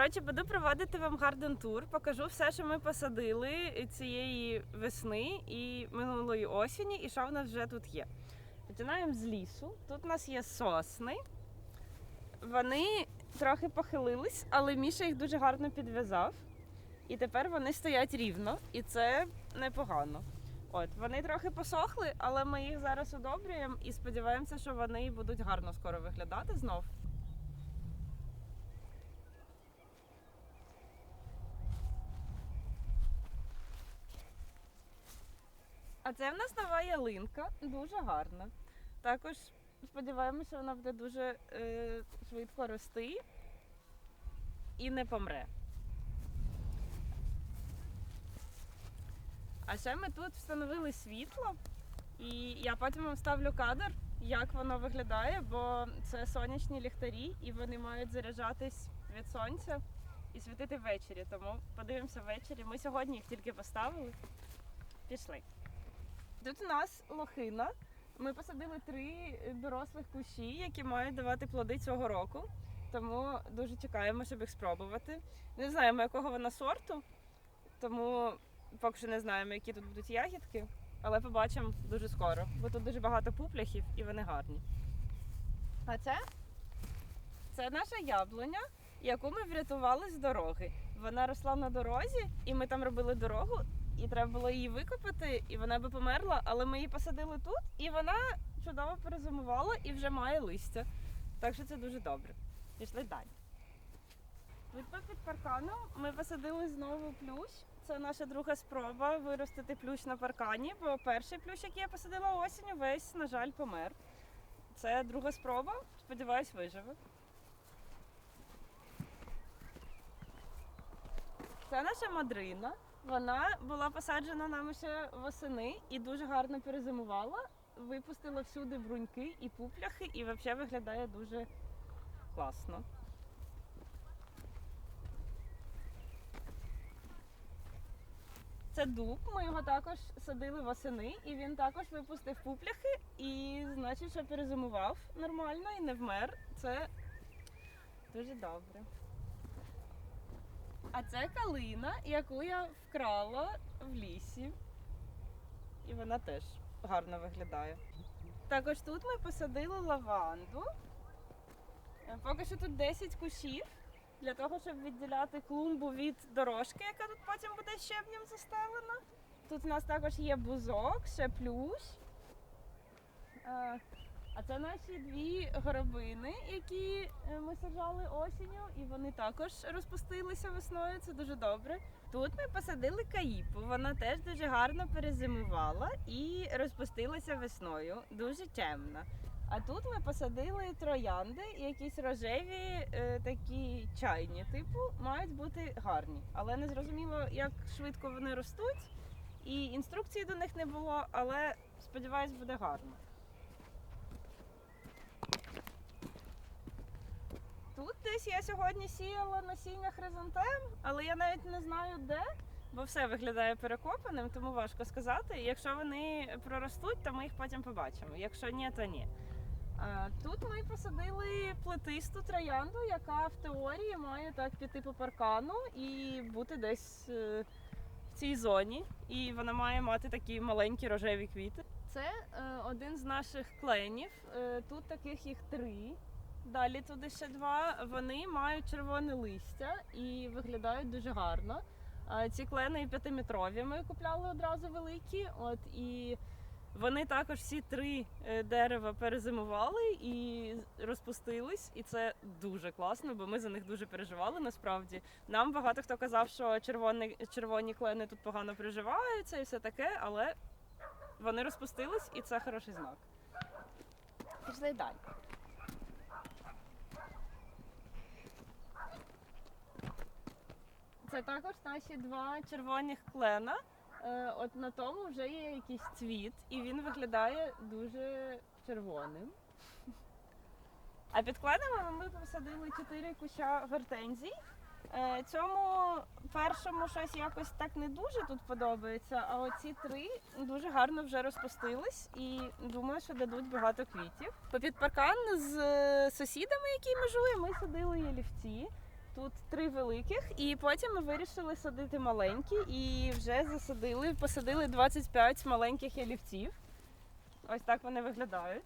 Коротше, буду проводити вам гарден тур. Покажу все, що ми посадили цієї весни і минулої осені, і що в нас вже тут є. Починаємо з лісу. Тут у нас є сосни. Вони трохи похилились, але Міша їх дуже гарно підв'язав. І тепер вони стоять рівно, і це непогано. От вони трохи посохли, але ми їх зараз удобрюємо і сподіваємося, що вони будуть гарно скоро виглядати знов. А це в нас нова ялинка, дуже гарна. Також сподіваємося, вона буде дуже е, швидко рости і не помре. А ще ми тут встановили світло, і я потім вам ставлю кадр, як воно виглядає, бо це сонячні ліхтарі, і вони мають заряджатись від сонця і світити ввечері. Тому подивимося ввечері. Ми сьогодні їх тільки поставили. Пішли. Тут у нас лохина. Ми посадили три дорослих кущі, які мають давати плоди цього року. Тому дуже чекаємо, щоб їх спробувати. Не знаємо, якого вона сорту, тому поки що не знаємо, які тут будуть ягідки, але побачимо дуже скоро, бо тут дуже багато пупляхів і вони гарні. А це? Це наша яблуня, яку ми врятували з дороги. Вона росла на дорозі, і ми там робили дорогу, і треба було її викопати, і вона би померла, але ми її посадили тут, і вона чудово перезимувала і вже має листя. Так що це дуже добре. Пішли далі. Тут під парканом ми посадили знову плющ. Це наша друга спроба виростити плющ на паркані, бо перший плющ, який я посадила осінню, весь, на жаль, помер. Це друга спроба, сподіваюсь, виживе. Це наша мадрина. Вона була посаджена нами ще восени і дуже гарно перезимувала. Випустила всюди бруньки і пупляхи, і взагалі виглядає дуже класно. Це дуб, ми його також садили восени, і він також випустив пупляхи, і значить, що перезимував нормально і не вмер. Це дуже добре. А це калина, яку я вкрала в лісі. І вона теж гарно виглядає. Також тут ми посадили лаванду. Е, Поки що тут 10 кущів для того, щоб відділяти клумбу від дорожки, яка тут потім буде щебнем застелена. Тут у нас також є бузок, ще плющ. А це наші дві горобини, які е, ми саджали осінню, і вони також розпустилися весною. Це дуже добре. Тут ми посадили каїпу. Вона теж дуже гарно перезимувала і розпустилася весною. Дуже темна. А тут ми посадили троянди, якісь рожеві, е, такі чайні, типу, мають бути гарні. Але не зрозуміло, як швидко вони ростуть. І інструкції до них не було, але сподіваюсь, буде гарно. Тут десь я сьогодні сіяла насіння хризантем, але я навіть не знаю де, бо все виглядає перекопаним, тому важко сказати. Якщо вони проростуть, то ми їх потім побачимо. Якщо ні, то ні. Тут ми посадили плетисту троянду, яка в теорії має так піти по паркану і бути десь е, в цій зоні. І вона має мати такі маленькі рожеві квіти. Це е, один з наших кленів. Е, тут таких їх три. Далі туди ще два. Вони мають червоне листя і виглядають дуже гарно. Ці клени п'ятиметрові ми купляли одразу великі. От і вони також всі три е, дерева перезимували і розпустились, і це дуже класно, бо ми за них дуже переживали. Насправді нам багато хто казав, що червоні, червоні клени тут погано приживаються і все таке, але вони розпустились, і це хороший знак. Пішли далі. Це також наші два червоних клена. Е, От на тому вже є якийсь цвіт, і він виглядає дуже червоним. А під кленами ми посадили чотири куща гортензій. Е, Цьому першому щось якось так не дуже тут подобається, а оці три дуже гарно вже розпустились і думаю, що дадуть багато квітів. Попід паркан з е, сусідами, які межує, ми садили ялівці. Тут три великих, і потім ми вирішили садити маленькі і вже засадили, посадили 25 маленьких ялівців. Ось так вони виглядають.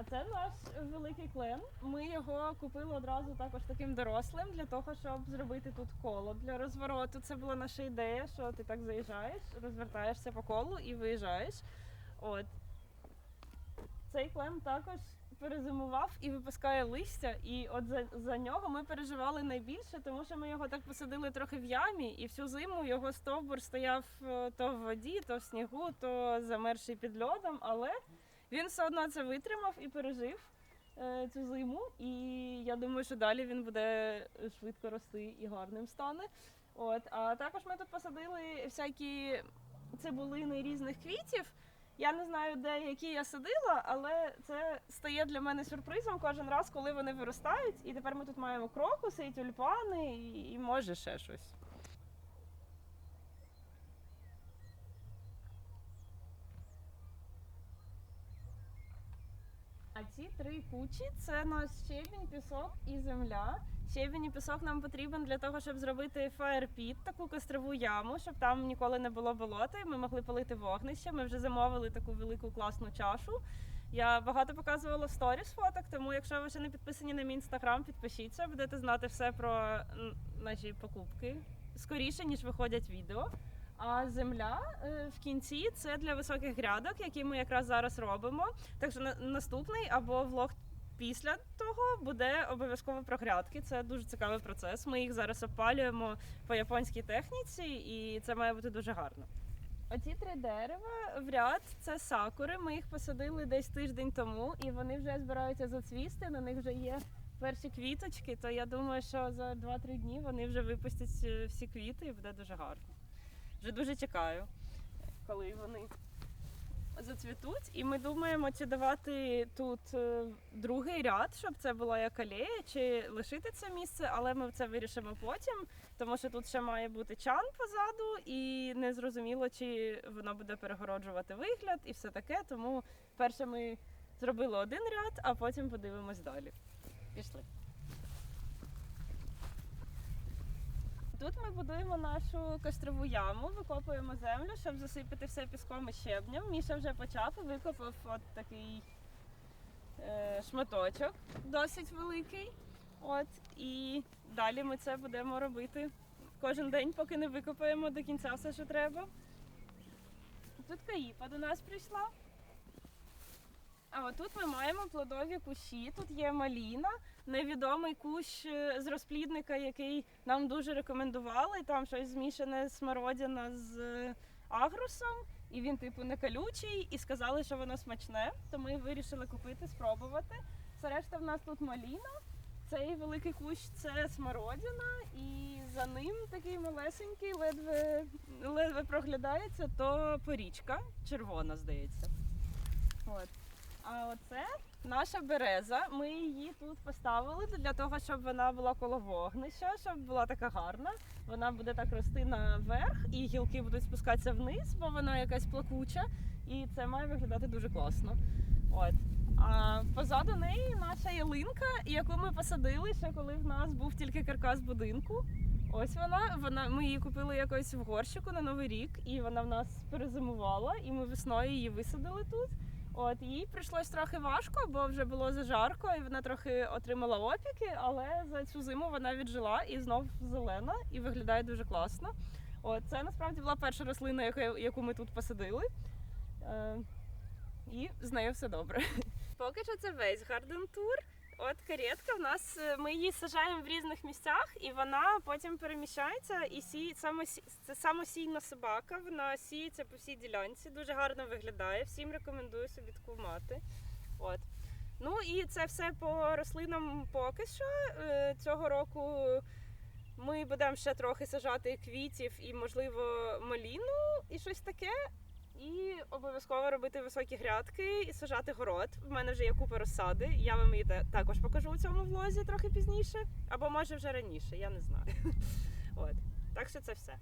А це наш великий клен. Ми його купили одразу також таким дорослим для того, щоб зробити тут коло для розвороту. Це була наша ідея, що ти так заїжджаєш, розвертаєшся по колу і виїжджаєш. От. Цей клен також перезимував і випускає листя. І от за, за нього ми переживали найбільше, тому що ми його так посадили трохи в ямі, і всю зиму його стовбур стояв е, то в воді, то в снігу, то замерзший під льодом. Але він все одно це витримав і пережив е, цю зиму. І я думаю, що далі він буде швидко рости і гарним стане. От, а також ми тут посадили всякі цибулини різних квітів. Я не знаю, де які я садила, але це стає для мене сюрпризом кожен раз, коли вони виростають. І тепер ми тут маємо крокуси, і тюльпани, і, і може ще щось. А ці три кучі це наш щебінь, пісок і земля. Щебінь і пісок нам потрібен для того, щоб зробити фаєрпіт, таку кострову яму, щоб там ніколи не було болота. і Ми могли палити вогнище. Ми вже замовили таку велику класну чашу. Я багато показувала в сторіс фоток, тому якщо ви ще не підписані на мій інстаграм, підпишіться, будете знати все про наші покупки скоріше, ніж виходять відео. А земля е, в кінці це для високих грядок, які ми якраз зараз робимо. Так що на- наступний або влог після того буде обов'язково про грядки. Це дуже цікавий процес. Ми їх зараз опалюємо по японській техніці, і це має бути дуже гарно. Оці три дерева в ряд це сакури. Ми їх посадили десь тиждень тому, і вони вже збираються зацвісти. На них вже є перші квіточки. То я думаю, що за 2-3 дні вони вже випустять е, всі квіти і буде дуже гарно. Вже дуже чекаю, коли вони зацвітуть. І ми думаємо, чи давати тут е, другий ряд, щоб це була як алея, чи лишити це місце, але ми це вирішимо потім, тому що тут ще має бути чан позаду, і не зрозуміло, чи воно буде перегороджувати вигляд і все таке. Тому перше ми зробили один ряд, а потім подивимось далі. Пішли. Тут ми будуємо нашу кострову яму, викопуємо землю, щоб засипати все піском і щебнем. Міша вже почав і викопав от такий е, шматочок, досить великий. От, і далі ми це будемо робити кожен день, поки не викопаємо до кінця все, що треба. Тут Каїпа до нас прийшла. А отут ми маємо плодові кущі. Тут є маліна, невідомий кущ е, з розплідника, який нам дуже рекомендували. Там щось змішане смородина з е, агрусом, і він, типу, не колючий, і сказали, що воно смачне. То ми вирішили купити, спробувати. Все решта в нас тут маліна. Цей великий кущ це смородина, і за ним такий малесенький, ледве, ледве проглядається, то порічка, червона, здається. От. А оце наша береза. Ми її тут поставили для того, щоб вона була коло вогнища, щоб була така гарна. Вона буде так рости наверх, і гілки будуть спускатися вниз, бо вона якась плакуча, і це має виглядати дуже класно. От. А позаду неї наша ялинка, яку ми посадили ще коли в нас був тільки каркас будинку. Ось вона, вона. Ми її купили якось в горщику на новий рік, і вона в нас перезимувала, і ми весною її висадили тут. От їй прийшлось трохи важко, бо вже було зажарко, і вона трохи отримала опіки, але за цю зиму вона віджила і знов зелена, і виглядає дуже класно. От це насправді була перша рослина, яку, ми тут посадили. Е, і з нею все добре. Поки що це весь гарден тур. От каретка в нас е, ми її сажаємо в різних місцях, і вона потім переміщається і сі самосі... це самосійна собака. Вона сіється по всій ділянці, дуже гарно виглядає. Всім рекомендую собі таку мати. От. Ну і це все по рослинам поки що. Е, Цього року ми будемо ще трохи сажати квітів і, можливо, маліну і щось таке. І обов'язково робити високі грядки і сажати город. В мене вже є купа розсади. Я вам її також покажу у цьому влозі трохи пізніше, або може вже раніше, я не знаю. От. Так що це все.